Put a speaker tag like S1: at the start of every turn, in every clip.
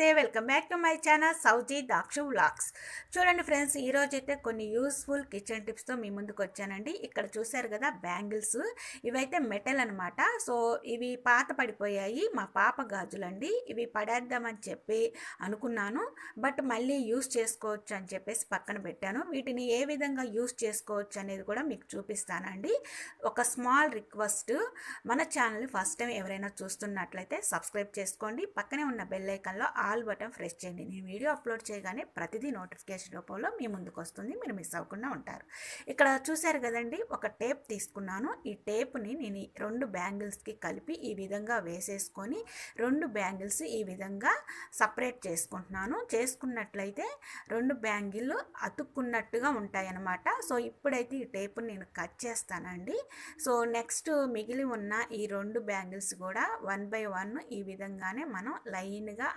S1: నమస్తే welcome back to my channel సౌజీ దాక్ష వ్లాగ్స్. చూడండి ఫ్రెండ్స్ ఈరోజు అయితే కొన్ని యూస్ఫుల్ కిచెన్ టిప్స్తో మీ ముందుకు వచ్చానండి. ఇక్కడ చూశారు కదా బ్యాంగిల్స్. ఇవైతే మెటల్ అనమాట సో ఇవి పాత పడిపోయాయి. మా పాప గాజులండి. ఇవి పడేద్దామని చెప్పి అనుకున్నాను. బట్ మళ్ళీ యూస్ చేసుకోవచ్చు అని చెప్పేసి పక్కన పెట్టాను. వీటిని ఏ విధంగా యూస్ చేసుకోవచ్చు అనేది కూడా మీకు చూపిస్తానండి. ఒక స్మాల్ రిక్వెస్ట్ మన ఛానల్ని ఫస్ట్ టైం ఎవరైనా చూస్తున్నట్లయితే సబ్స్క్రైబ్ చేసుకోండి. పక్కనే ఉన్న బెల్ ఆ ఆల్ బటన్ ప్రెస్ చేయండి. నేను వీడియో అప్లోడ్ చేయగానే ప్రతిదీ నోటిఫికేషన్ రూపంలో మీ ముందుకు వస్తుంది. మీరు మిస్ అవ్వకుండా ఉంటారు. ఇక్కడ చూశారు కదండి ఒక టేప్ తీసుకున్నాను. ఈ టేప్ని నేను రెండు బ్యాంగిల్స్కి కలిపి ఈ విధంగా వేసేసుకొని రెండు బ్యాంగిల్స్ ఈ విధంగా సపరేట్ చేసుకుంటున్నాను. చేసుకున్నట్లయితే రెండు బ్యాంగిల్ అతుక్కున్నట్టుగా ఉంటాయన్నమాట. సో ఇప్పుడైతే ఈ టేప్ని నేను కట్ చేస్తానండి. సో నెక్స్ట్ మిగిలి ఉన్న ఈ రెండు బ్యాంగిల్స్ కూడా వన్ బై వన్ ఈ విధంగానే మనం లైన్గా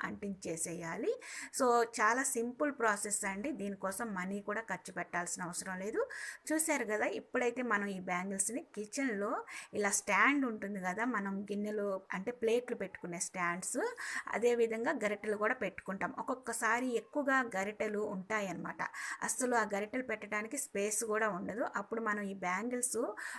S1: చేసేయాలి. సో చాలా సింపుల్ ప్రాసెస్ అండి. దీనికోసం మనీ కూడా ఖర్చు పెట్టాల్సిన అవసరం లేదు. చూశారు కదా ఇప్పుడైతే మనం ఈ బ్యాంగిల్స్ని కిచెన్లో ఇలా స్టాండ్ ఉంటుంది కదా మనం గిన్నెలు అంటే ప్లేట్లు పెట్టుకునే స్టాండ్స్ అదేవిధంగా గరిటెలు కూడా పెట్టుకుంటాం. ఒక్కొక్కసారి ఎక్కువగా గరిటెలు ఉంటాయన్నమాట. అస్సలు ఆ గరిటెలు పెట్టడానికి స్పేస్ కూడా ఉండదు. అప్పుడు మనం ఈ బ్యాంగిల్స్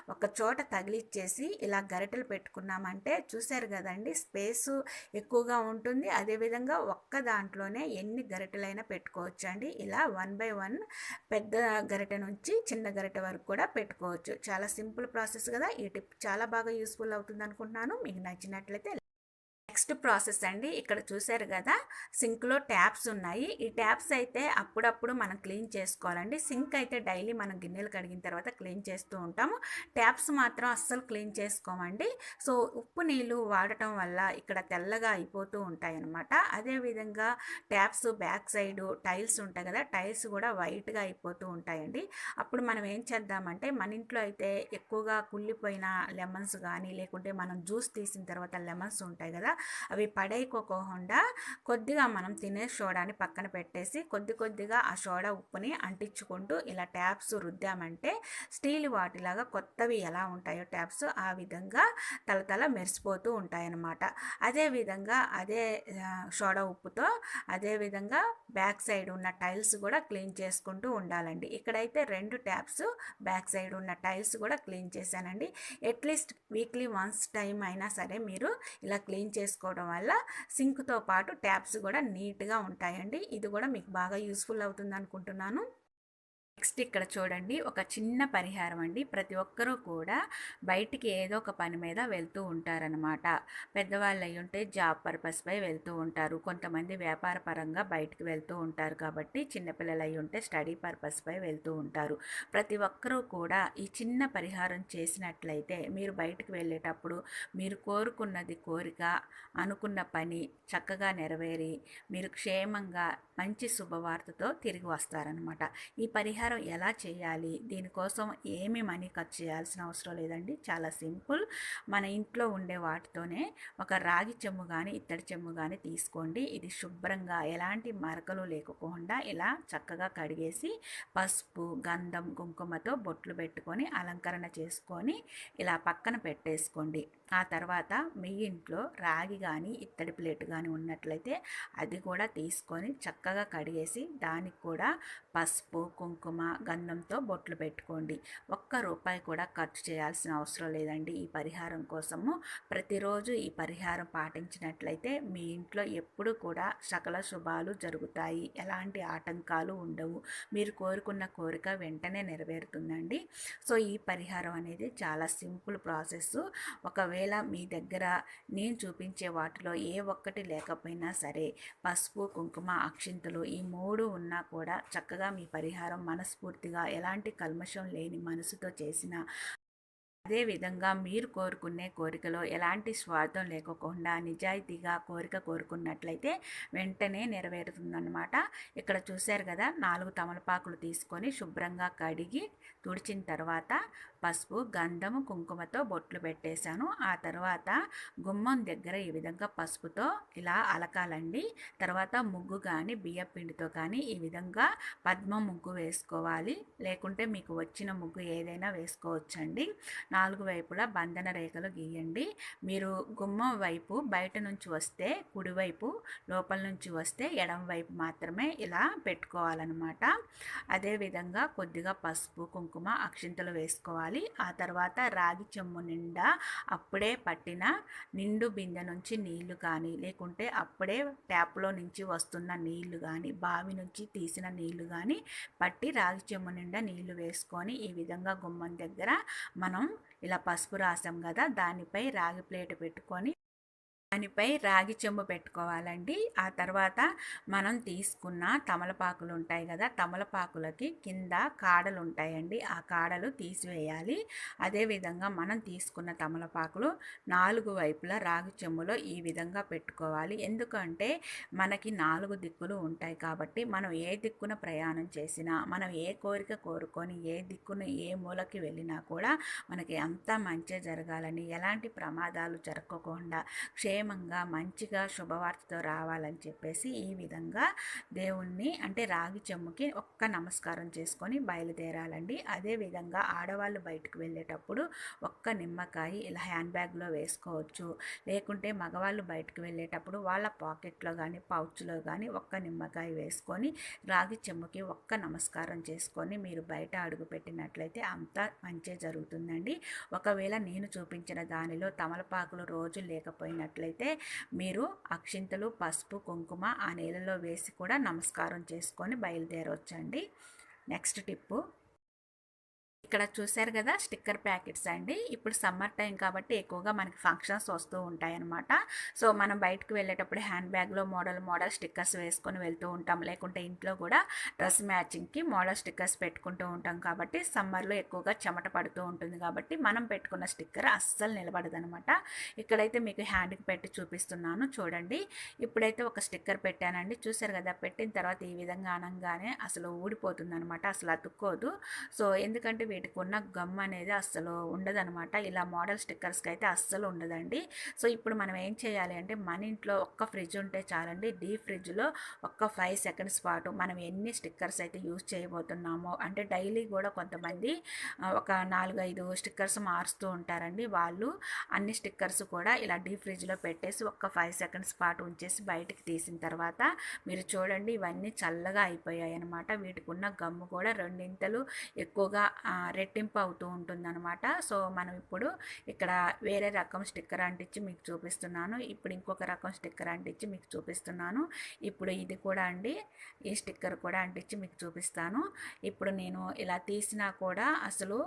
S1: ఒక చోట తగిలిచ్చేసి ఇలా గరిటెలు పెట్టుకున్నామంటే చూశారు కదండి స్పేస్ ఎక్కువగా ఉంటుంది. అదేవిధంగా ఒక్క దాంట్లోనే ఎన్ని గరిటెలైనా పెట్టుకోవచ్చు అండి ఇలా వన్ బై వన్ పెద్ద గరిటె నుంచి చిన్న గరిటె వరకు కూడా పెట్టుకోవచ్చు. చాలా సింపుల్ ప్రాసెస్ కదా. ఈ టిప్ చాలా బాగా యూస్ఫుల్ అవుతుంది అనుకుంటున్నాను మీకు నచ్చినట్లయితే నెక్స్ట్ ప్రాసెస్ అండి. ఇక్కడ చూశారు కదా సింక్లో ట్యాప్స్ ఉన్నాయి. ఈ ట్యాప్స్ అయితే అప్పుడప్పుడు మనం క్లీన్ చేసుకోవాలండి. సింక్ అయితే డైలీ మనం గిన్నెలు కడిగిన తర్వాత క్లీన్ చేస్తూ ఉంటాము. ట్యాప్స్ మాత్రం అస్సలు క్లీన్ చేసుకోమండి. సో ఉప్పు నీళ్ళు వాడటం వల్ల ఇక్కడ తెల్లగా అయిపోతూ ఉంటాయి అన్నమాట అదేవిధంగా ట్యాప్స్ బ్యాక్ సైడ్ టైల్స్ ఉంటాయి కదా టైల్స్ కూడా వైట్గా అయిపోతూ ఉంటాయండి. అప్పుడు మనం ఏం చేద్దామంటే మన ఇంట్లో అయితే ఎక్కువగా కుళ్ళిపోయిన లెమన్స్ కానీ లేకుంటే మనం జ్యూస్ తీసిన తర్వాత లెమన్స్ ఉంటాయి కదా అవి పడేయకోకుండా కొద్దిగా మనం తినే సోడాని పక్కన పెట్టేసి కొద్ది కొద్దిగా ఆ సోడా ఉప్పుని అంటించుకుంటూ ఇలా ట్యాప్స్ రుద్దామంటే స్టీల్ వాటిలాగా కొత్తవి ఎలా ఉంటాయో ట్యాప్స్ ఆ విధంగా తలతల మెరిసిపోతూ ఉంటాయన్నమాట. అదేవిధంగా అదే సోడా ఉప్పుతో అదేవిధంగా బ్యాక్ సైడ్ ఉన్న టైల్స్ కూడా క్లీన్ చేసుకుంటూ ఉండాలండి. ఇక్కడైతే రెండు ట్యాప్స్ బ్యాక్ సైడ్ ఉన్న టైల్స్ కూడా క్లీన్ చేశానండి. At least weekly once time అయినా సరే మీరు ఇలా క్లీన్ చేసుకోవడం వల్ల సింక్తో పాటు ట్యాప్స్ కూడా నీట్గా ఉంటాయండి. ఇది కూడా మీకు బాగా యూస్ఫుల్ అవుతుంది అనుకుంటున్నాను నెక్స్ట్ ఇక్కడ చూడండి ఒక చిన్న పరిహారం అండి. ప్రతి ఒక్కరూ కూడా బయటికి ఏదో ఒక పని మీద వెళ్తూ ఉంటారనమాట పెద్దవాళ్ళు అయి ఉంటే జాబ్ పర్పస్పై వెళ్తూ ఉంటారు. కొంతమంది వ్యాపార పరంగా బయటికి వెళ్తూ ఉంటారు కాబట్టి చిన్నపిల్లలు అయి ఉంటే స్టడీ పర్పస్పై వెళ్తూ ఉంటారు. ప్రతి ఒక్కరూ కూడా ఈ చిన్న పరిహారం చేసినట్లయితే మీరు బయటికి వెళ్ళేటప్పుడు మీరు కోరుకున్నది కోరిక అనుకున్న పని చక్కగా నెరవేరి మీరు క్షేమంగా మంచి శుభవార్తతో తిరిగి వస్తారనమాట ఈ పరిహారం ఎలా చేయాలి? దీనికోసం ఏమి మనీ ఖర్చు చేయాల్సిన అవసరం లేదండి. చాలా సింపుల్. మన ఇంట్లో ఉండే వాటితోనే ఒక రాగి చెమ్ము కానీ ఇత్తడి చెమ్ము కానీ తీసుకోండి. ఇది శుభ్రంగా ఎలాంటి మరకలు లేకుండా ఇలా చక్కగా కడిగేసి పసుపు గంధం కుంకుమతో బొట్లు పెట్టుకొని అలంకరణ చేసుకొని ఇలా పక్కన పెట్టేసుకోండి. ఆ తర్వాత మీ ఇంట్లో రాగి కానీ ఇత్తడి ప్లేట్ కానీ ఉన్నట్లయితే అది కూడా తీసుకొని చక్కగా కడిగేసి దానికి కూడా పసుపు కుంకుమ గంధంతో బొట్లు పెట్టుకోండి. ఒక్క రూపాయి కూడా ఖర్చు చేయాల్సిన అవసరం లేదండి. ఈ పరిహారం కోసము ప్రతిరోజు ఈ పరిహారం పాటించినట్లయితే మీ ఇంట్లో ఎప్పుడు కూడా సకల శుభాలు జరుగుతాయి. ఎలాంటి ఆటంకాలు ఉండవు. మీరు కోరుకున్న కోరిక వెంటనే నెరవేరుతుందండి. సో ఈ పరిహారం అనేది చాలా సింపుల్ ప్రాసెస్ ఒకవేళ మీ దగ్గర నేను చూపించే వాటిలో ఏ ఒక్కటి లేకపోయినా సరే పసుపు కుంకుమ అక్షింతలు ఈ మూడు ఉన్నా కూడా చక్కగా మీ పరిహారం మనస్ఫూర్తిగా ఎలాంటి కల్మషం లేని మనసుతో చేసిన అదేవిధంగా మీరు కోరుకునే కోరికలో ఎలాంటి స్వార్థం లేకోకుండా నిజాయితీగా కోరిక కోరుకున్నట్లయితే వెంటనే నెరవేరుతుందన్నమాట. ఇక్కడ చూశారు కదా నాలుగు తమలపాకులు తీసుకొని శుభ్రంగా కడిగి తుడిచిన తర్వాత పసుపు గంధము కుంకుమతో బొట్లు పెట్టేశాను. ఆ తర్వాత గుమ్మం దగ్గర ఈ విధంగా పసుపుతో ఇలా అలకాలండి. తర్వాత ముగ్గు కానీ బియ్య పిండితో కానీ ఈ విధంగా పద్మ ముగ్గు వేసుకోవాలి. లేకుంటే మీకు వచ్చిన ముగ్గు ఏదైనా వేసుకోవచ్చండి. నాలుగు వైపులా బంధన రేఖలు గీయండి. మీరు గుమ్మం వైపు బయట నుంచి వస్తే కుడివైపు లోపల నుంచి వస్తే ఎడం వైపు మాత్రమే ఇలా పెట్టుకోవాలన్నమాట. అదేవిధంగా కొద్దిగా పసుపు కుంకుమ అక్షింతలు వేసుకోవాలి. ఆ తర్వాత రాగి చెమ్ము నిండా అప్పుడే పట్టిన నిండు బిందె నుంచి నీళ్ళు కానీ లేకుంటే అప్పుడే ట్యాప్లో నుంచి వస్తున్న నీళ్ళు కానీ బావి నుంచి తీసిన నీళ్ళు కానీ పట్టి రాగి చెమ్ము నిండా నీళ్ళు వేసుకొని ఈ విధంగా గుమ్మం దగ్గర మనం ఇలా పసుపు రాసాం కదా దానిపై రాగి ప్లేట్ పెట్టుకొని దానిపై రాగి చెంబు పెట్టుకోవాలండి. ఆ తర్వాత మనం తీసుకున్న తమలపాకులు ఉంటాయి కదా తమలపాకులకి కింద కాడలు ఉంటాయండి. ఆ కాడలు తీసివేయాలి. అదేవిధంగా మనం తీసుకున్న తమలపాకులు నాలుగు వైపులా రాగి చెంబులో ఈ విధంగా పెట్టుకోవాలి. ఎందుకంటే మనకి నాలుగు దిక్కులు ఉంటాయి కాబట్టి మనం ఏ దిక్కున ప్రయాణం చేసినా మనం ఏ కోరిక కోరుకొని ఏ దిక్కున ఏ మూలకి వెళ్ళినా కూడా మనకి అంతా మంచి జరగాలని ఎలాంటి ప్రమాదాలు జరగకుండా క్షేమ క్షేమంగా మంచిగా శుభవార్తతో రావాలని చెప్పేసి ఈ విధంగా దేవుణ్ణి అంటే రాగి చెమ్ముకి ఒక్క నమస్కారం చేసుకొని బయలుదేరాలండి. అదేవిధంగా ఆడవాళ్ళు బయటకు వెళ్ళేటప్పుడు ఒక్క నిమ్మకాయ ఇలా హ్యాండ్ బ్యాగ్లో వేసుకోవచ్చు. లేకుంటే మగవాళ్ళు బయటకు వెళ్ళేటప్పుడు వాళ్ళ పాకెట్లో కానీ పౌచ్లో కానీ ఒక్క నిమ్మకాయ వేసుకొని రాగి చెమ్ముకి ఒక్క నమస్కారం చేసుకొని మీరు బయట అడుగు పెట్టినట్లయితే అంతా మంచి జరుగుతుందండి. ఒకవేళ నేను చూపించిన దానిలో తమలపాకులు రోజు లేకపోయినట్లయితే అయితే మీరు అక్షింతలు పసుపు కుంకుమ ఆ నీళ్ళలో వేసి కూడా నమస్కారం చేసుకొని బయలుదేరవచ్చండి నెక్స్ట్ టిప్పు ఇక్కడ చూశారు కదా స్టిక్కర్ ప్యాకెట్స్ అండి. ఇప్పుడు సమ్మర్ టైం కాబట్టి ఎక్కువగా మనకి ఫంక్షన్స్ వస్తూ ఉంటాయి అనమాట సో మనం బయటకు వెళ్ళేటప్పుడు హ్యాండ్ బ్యాగ్లో మోడల్ మోడల్ స్టిక్కర్స్ వేసుకొని వెళ్తూ ఉంటాం. లేకుంటే ఇంట్లో కూడా డ్రెస్ మ్యాచింగ్కి మోడల్ స్టిక్కర్స్ పెట్టుకుంటూ ఉంటాం కాబట్టి సమ్మర్లో ఎక్కువగా చెమట పడుతూ ఉంటుంది కాబట్టి మనం పెట్టుకున్న స్టిక్కర్ అస్సలు నిలబడదనమాట ఇక్కడైతే మీకు హ్యాండ్కి పెట్టి చూపిస్తున్నాను చూడండి. ఇప్పుడైతే ఒక స్టిక్కర్ పెట్టానండి. చూసారు కదా పెట్టిన తర్వాత ఈ విధంగా అనగానే అసలు ఊడిపోతుంది అనమాట అసలు అతుక్కోదు. సో ఎందుకంటే ఉన్న గమ్ అనేది అస్సలు ఉండదనమాట ఇలా మోడల్ స్టిక్కర్స్కి అయితే అస్సలు ఉండదండి. సో ఇప్పుడు మనం ఏం చేయాలి అంటే మన ఇంట్లో ఒక్క ఫ్రిడ్జ్ ఉంటే చాలండి. డీప్ ఫ్రిడ్జ్లో ఒక్క ఫైవ్ సెకండ్స్ పాటు మనం ఎన్ని స్టిక్కర్స్ అయితే యూజ్ చేయబోతున్నామో అంటే డైలీ కూడా కొంతమంది ఒక నాలుగైదు స్టిక్కర్స్ మారుస్తూ ఉంటారండి. వాళ్ళు అన్ని స్టిక్కర్స్ కూడా ఇలా డీప్ ఫ్రిడ్జ్లో పెట్టేసి ఒక్క ఫైవ్ సెకండ్స్ పాటు ఉంచేసి బయటికి తీసిన తర్వాత మీరు చూడండి ఇవన్నీ చల్లగా అయిపోయాయి అనమాట వీటికి ఉన్న గమ్ము కూడా రెండింతలు ఎక్కువగా రెట్టింపు అవుతూ ఉంటుందన్నమాట. సో మనం ఇప్పుడు ఇక్కడ వేరే రకం స్టిక్కర్ అంటించి మీకు చూపిస్తున్నాను. ఇప్పుడు ఇంకొక రకం స్టిక్కర్ అంటించి మీకు చూపిస్తున్నాను. ఇప్పుడు ఇది కూడా అండి. ఈ స్టిక్కర్ కూడా అంటించి మీకు చూపిస్తాను. ఇప్పుడు నేను ఇలా తీసినా కూడా అసలు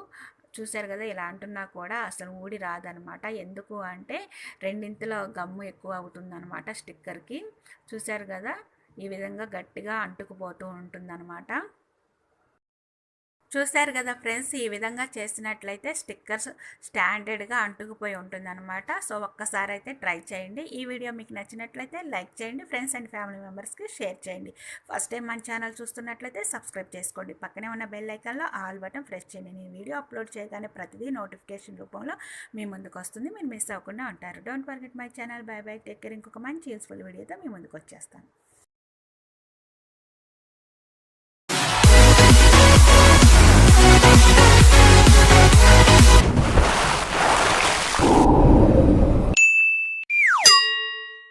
S1: చూశారు కదా ఇలా అంటున్నా కూడా అసలు ఊడి రాదనమాట ఎందుకు అంటే రెండింతల గమ్ము ఎక్కువ అవుతుందనమాట స్టిక్కర్కి. చూశారు కదా ఈ విధంగా గట్టిగా అంటుకుపోతూ ఉంటుందన్నమాట. చూశారు కదా ఫ్రెండ్స్ ఈ విధంగా చేసినట్లయితే స్టిక్కర్స్ స్టాండర్డ్గా అంటుకుపోయి ఉంటుందన్నమాట. సో ఒక్కసారి అయితే ట్రై చేయండి. ఈ వీడియో మీకు నచ్చినట్లయితే లైక్ చేయండి ఫ్రెండ్స్ అండ్ ఫ్యామిలీ మెంబర్స్కి షేర్ చేయండి. ఫస్ట్ టైం మన ఛానల్ చూస్తున్నట్లయితే సబ్స్క్రైబ్ చేసుకోండి. పక్కనే ఉన్న బెల్ ఐకాన్లో ఆల్ బటన్ ప్రెస్ చేయండి. నేను వీడియో అప్లోడ్ చేయగానే ప్రతిదీ నోటిఫికేషన్ రూపంలో మీ ముందుకు వస్తుంది. మీరు మిస్ అవ్వకుండా ఉంటారు. Don't forget my channel. Bye bye. Take care. ఇంకొక మంచి యూస్ఫుల్ వీడియోతో మీ ముందుకు వచ్చేస్తాను.